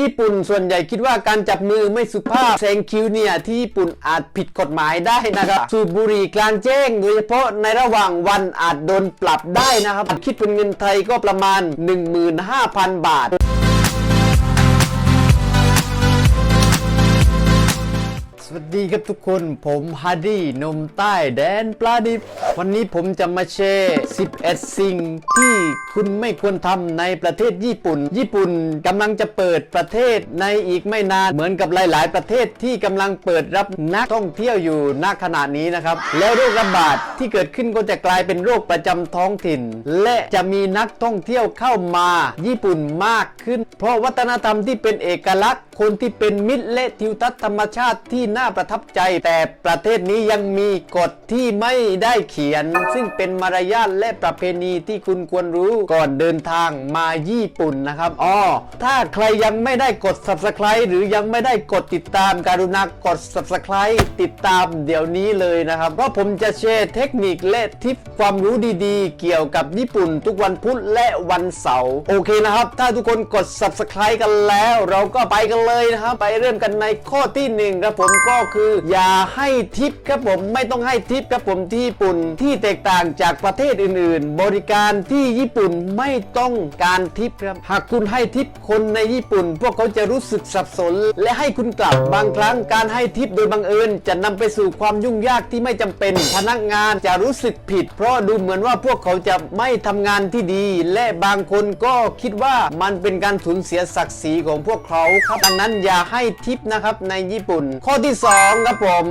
ญี่ปุ่นส่วนใหญ่คิดว่าการจับมือไม่สุภาพแซงคิวเนี่ยที่ญี่ปุ่นอาจผิดกฎหมายได้นะครับ สูบบุหรี่กลางแจ้ง โดยเฉพาะในระหว่างวันอาจโดนปรับได้นะครับ คิดเป็นเงินไทยก็ประมาณ 15,000 บาท ดีครับทุกคน ผมฮาร์ดี้นมใต้แดนปลาดิบ วันนี้ผมจะมาแชร์ 11 สิ่งที่คุณไม่ควรทำในประเทศญี่ปุ่น ญี่ปุ่นกำลังจะเปิดประเทศในอีกไม่นาน เหมือนกับหลาย ๆ ประเทศที่กำลังเปิดรับนักท่องเที่ยวอยู่ณขณะนี้นะครับ แล้วโรคระบาดที่เกิดขึ้นก็จะกลายเป็นโรคประจำท้องถิ่น และจะมีนักท่องเที่ยวเข้ามาญี่ปุ่นมากขึ้น เพราะวัฒนธรรมที่เป็นเอกลักษณ์ คนที่เป็นมิตรและทิวทัศน์ธรรมชาติที่น่าประทับใจ แต่ประเทศนี้ยังมีกฎที่ไม่ได้เขียน ซึ่งเป็นมารยาทและประเพณีที่คุณควรรู้ก่อนเดินทางมาญี่ปุ่นนะครับอ๋อถ้าใครยังไม่ได้กด subscribe หรือยังไม่ได้กดติดตามการุณากด subscribe ติดตามเดี๋ยวนี้เลยนะครับเพราะผมจะแชร์เทคนิคและทิปความรู้ดีๆ เกี่ยวกับญี่ปุ่น ทุกวันพุธและวันเสาร์โอเคนะครับ ถ้าทุกคนกด subscribe กันแล้ว เราก็ไปกันเลยนะครับไปเริ่มกันในข้อที่หนึ่งครับผมก็คือ อย่าให้ทิปครับผมไม่ต้องให้ทิปครับผมที่ญี่ปุ่นที่แตกต่างจากประเทศอื่น ๆ บริการที่ญี่ปุ่นไม่ต้องการทิปครับหากคุณให้ทิปคนในญี่ปุ่น พวกเขาจะรู้สึกสับสน และให้คุณกลับบางครั้งการให้ทิปโดยบังเอิญ จะนำไปสู่ความยุ่งยากที่ไม่จำเป็น พนักงานจะรู้สึกผิด เพราะดูเหมือนว่าพวกเขาจะไม่ทำงานที่ดี และบางคนก็คิดว่ามันเป็นการสูญเสียศักดิ์ศรีของพวกเขาครับงนั้นอย่าให้ทิปนะครับในญี่ปุ่น ข้อที่สองครับผม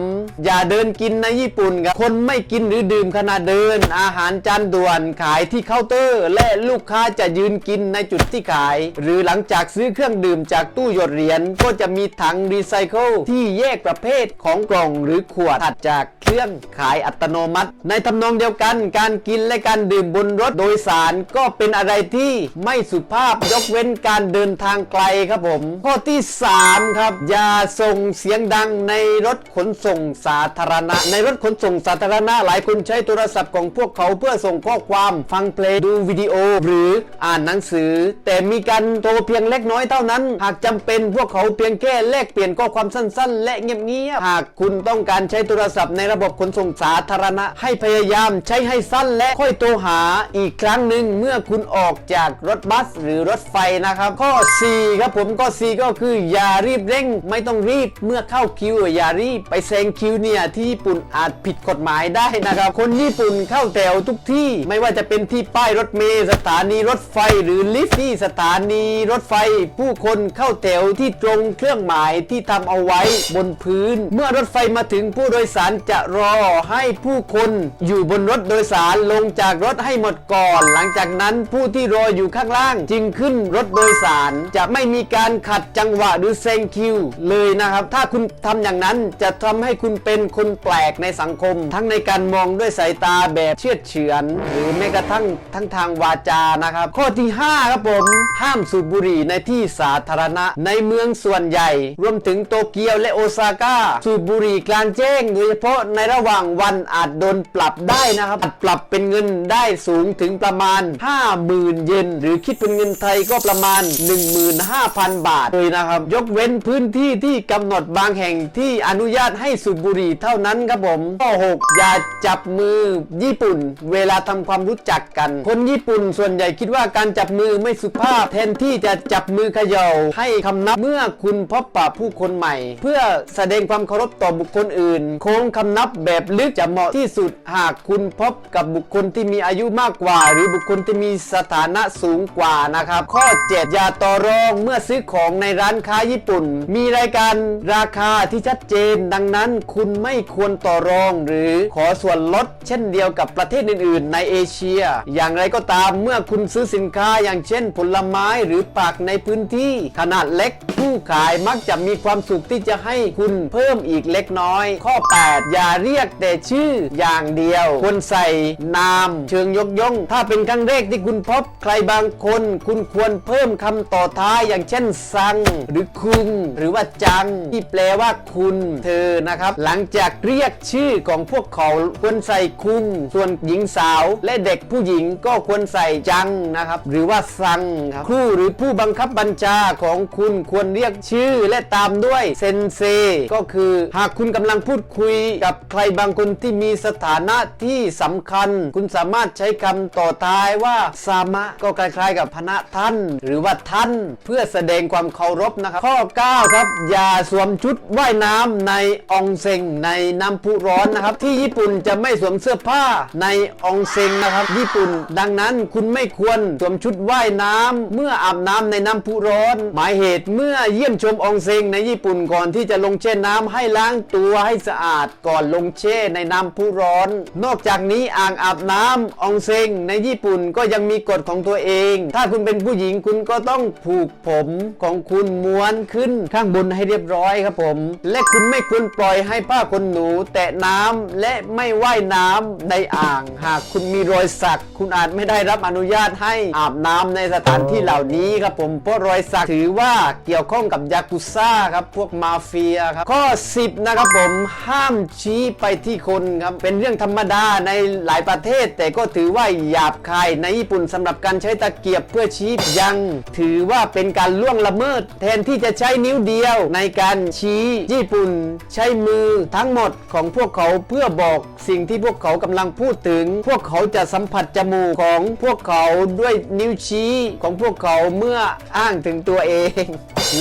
อย่าเดินกินในญี่ปุ่นครับคนไม่กินหรือดื่มขณะเดิน อาหารจานด่วนขายที่เคาน์เตอร์ และลูกค้าจะยืนกินในจุดที่ขาย หรือหลังจากซื้อเครื่องดื่มจากตู้หยดเหรียญก็จะมีถังรีไซเคิลที่แยกประเภทของกล่องหรือขวดถัดจากเครื่องขายอัตโนมัติ ในทำนองเดียวกัน การกินและการดื่มบนรถโดยสารก็เป็นอะไรที่ไม่สุภาพยกเว้นการเดินทางไกลครับผม ข้อที่3 ครับ อย่าส่งเสียงดังในรถขนส่งสาธารณะ ในรถขนส่งสาธารณะหลายคนใช้โทรศัพท์ของพวกเขาเพื่อส่งข้อความฟังเพลงดูวิดีโอ หรืออ่านหนังสือ แต่มีการโทรเพียงเล็กน้อยเท่านั้น หากจำเป็นพวกเขาเพียงแค่แลกเปลี่ยนข้อความสั้น ๆ และเงียบๆหากคุณต้องการใช้โทรศัพท์ในระบบขนส่งสาธารณะ ให้พยายามใช้ให้สั้นและค่อยโทรหาอีกครั้งหนึ่งเมื่อคุณออกจากรถบัสหรือรถไฟนะครับ ข้อ 4 ครับผมข้อ 4 ก็คืออย่ารีบเร่งไม่ต้องรีบเมื่อเข้าคิวอย่ารีบไปแซงคิวเนี่ยที่ญี่ปุ่นอาจผิดกฎหมายได้นะครับ คนญี่ปุ่นเข้าแถวทุกที่ ไม่ว่าจะเป็นที่ป้ายรถเมล์สถานีรถไฟหรือลิฟต์ที่สถานีรถไฟ ผู้คนเข้าแถวที่ตรงเครื่องหมายที่ทำเอาไว้บนพื้น เมื่อรถไฟมาถึงผู้โดยสารจะรอให้ผู้คนอยู่บนรถโดยสารลงจากรถให้หมดก่อน หลังจากนั้นผู้ที่รออยู่ข้างล่าง จึงขึ้นรถโดยสารจะไม่มีการขัดจังหวะหรือแซงคิวเลยนะครับ ถ้าคุณทำอย่างนั้นจะทำให้คุณเป็นคนแปลกในสังคม ทั้งในการมองด้วยสายตาแบบเชื่อเฉือน หรือแม้กระทั่งทั้งทางวาจานะครับ ข้อที่ 5 ครับผม ห้ามสูบบุหรี่ในที่สาธารณะในเมืองส่วนใหญ่ รวมถึงโตเกียวและโอซาก้า สูบบุหรี่กลางแจ้งโดยเฉพาะในระหว่างวันอาจโดนปรับได้นะครับปรับเป็นเงินได้สูงถึงประมาณ 50,000 เยนหรือคิดเป็นเงินไทยก็ประมาณ 15,000 บาทเลยนะครับยกเว้นพื้นที่ที่กำหนดบางแห่งที่อนุญาตให้สูบบุหรี่เท่านั้นครับผมข้อ6อย่าจับมือญี่ปุ่น เวลาทำความรู้จักกัน คนญี่ปุ่นส่วนใหญ่คิดว่าการจับมือไม่สุภาพ แทนที่จะจับมือเขย่าให้คำนับเมื่อคุณพบปะผู้คนใหม่ เพื่อแสดงความเคารพต่อบุคคลอื่น โค้งคำนับแบบลึกจะเหมาะที่สุดหากคุณพบกับบุคคลที่มีอายุมากกว่า หรือบุคคลที่มีสถานะสูงกว่านะครับ ข้อ 7 อย่าต่อรองเมื่อซื้อของในร้านค้าญี่ปุ่น มีรายการราคาที่ชัดเจน ดังนั้นคุณไม่ควรต่อรอง หรือขอส่วนลดเช่นเดียวกับประเทศอื่น ๆ ในเอเชีย อย่างไรก็ตามเมื่อคุณซื้อสินค้าอย่างเช่น ผลไม้หรือผักในพื้นที่ขนาดเล็ก ผู้ขายมักจะมีความสุขที่จะให้คุณเพิ่มอีกเล็กน้อย ข้อ 8 อย่าเรียกแต่ชื่ออย่างเดียวควรใส่นาม เชิงยกย่อง ถ้าเป็นครั้งแรกที่คุณพบใครบางคน คุณควรเพิ่มคำต่อท้ายอย่างเช่นซังหรือรือคุงหรือว่าจังที่แปลว่าคุณเธอนะครับ หลังจากเรียกชื่อของพวกเขาควรใส่คุงส่วนหญิงสาวและเด็กผู้หญิงก็ควรใส่จังนะครับ หรือว่าซังครับครูหรือผู้บังคับบัญชาของคุณควรเรียกชื่อและตามด้วยเซนเซก็คือหากคุณกำลังพูดคุยกับใครบางคนที่มีสถานะที่สำคัญ คุณสามารถใช้คำต่อท้ายว่าซามะก็คล้ายๆ กับพนะท่าน หรือว่าท่านเพื่อแสดงความเคารพนะครับ ข้อ 9 ครับ อย่าสวมชุดว่ายน้ำในอองเซ็งในน้ำพุร้อนนะครับ ที่ญี่ปุ่นจะไม่สวมเสื้อผ้าในอองเซ็งนะครับ ญี่ปุ่น ดังนั้นคุณไม่ควรสวมชุดว่ายน้ำเมื่ออาบน้ำในน้ำพุร้อน หมายเหตุเมื่อเยี่ยมชมอองเซ็งในญี่ปุ่นก่อนที่จะลงแช่น้ำให้ล้างตัวให้สะอาดก่อนลงแช่ในน้ำพุร้อน นอกจากนี้อ่างอาบน้ำอองเซ็งในญี่ปุ่นก็ยังมีกฎของตัวเอง ถ้าคุณเป็นผู้หญิงคุณก็ต้องผูกผมของคุณม้วนขึ้นข้างบนให้เรียบร้อยครับผม และคุณไม่ควรปล่อยให้ผ้าขนหนู แตะน้ำและไม่ว่ายน้ำในอ่าง หากคุณมีรอยสัก คุณอาจไม่ได้รับอนุญาตให้อาบน้ำในสถานที่เหล่านี้ครับผมเพราะรอยสักถือว่าเกี่ยวข้องกับยากุซ่าครับพวกมาเฟียครับข้อ 10 นะครับผมห้ามชี้ไปที่คนครับเป็นเรื่องธรรมดาในหลายประเทศ แต่ก็ถือว่าหยาบคายในญี่ปุ่นสำหรับการใช้ตะเกียบเพื่อชี้ยัง ถือว่าเป็นการล่วงละเมิดแทนที่จะใช้นิ้วเดียวในการชี้ญี่ปุ่น ใช้มือทั้งหมดของพวกเขาเพื่อบอกสิ่งที่พวกเขากำลังพูดถึง พวกเขาจะสัมผัสจมูกของพวกเขาด้วยนิ้วชี้ของพวกเขาเมื่ออ้างถึงตัวเอง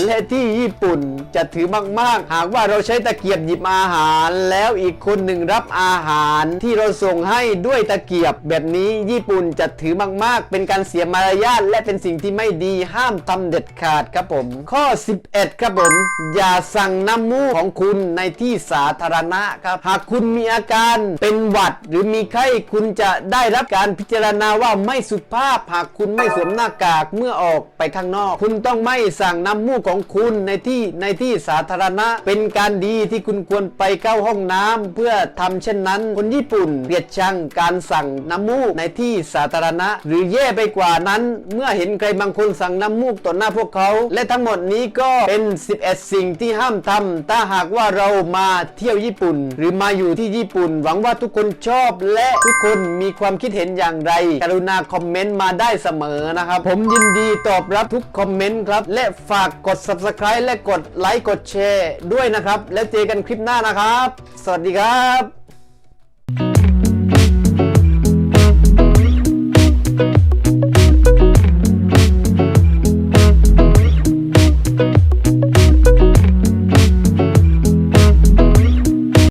และที่ญี่ปุ่นจะถือมาก ๆ หากว่าเราใช้ตะเกียบหยิบอาหาร แล้วอีกคนหนึ่งรับอาหารที่เราส่งให้ด้วยตะเกียบ แบบนี้ญี่ปุ่นจะถือมาก ๆ เป็นการเสียมารยาทและเป็นสิ่งที่ไม่ดีห้ามทำเด็ดขาดครับผม ข้อ 11 ครับผม อย่าสั่งน้ำมูกของคุณในที่สาธารณะครับ หากคุณมีอาการเป็นหวัด หรือมีไข้คุณจะได้รับการพิจารณาว่าไม่สุภาพ หากคุณไม่สวมหน้ากากเมื่อออกไปข้างนอก คุณต้องไม่สั่งน้ำมูกของคุณในที่ในที่สาธารณะ เป็นการดีที่คุณควรไปเข้าห้องน้ำเพื่อทำเช่นนั้น คนญี่ปุ่นเกลียดชังการสั่งน้ำมูกในที่สาธารณะ หรือแย่ไปกว่านั้น เมื่อเห็นใครบางคนสั่งน้ำมูกต่อหน้าพวกเขา และทั้งหมดนี้ก็เป็น 11 สิ่งที่ห้ามทำถ้าหากว่าเรามาเที่ยวญี่ปุ่น หรือมาอยู่ที่ญี่ปุ่น หวังว่าทุกคนชอบและทุกคนมีความคิดเห็นอย่างไร กรุณาคอมเมนต์มาได้เสมอนะครับ ผมยินดีตอบรับทุกคอมเมนต์ครับ และฝากกด subscribe และกดไลค์กดแชร์ด้วยนะครับ แล้วเจอกันคลิปหน้านะครับ สวัสดีครับ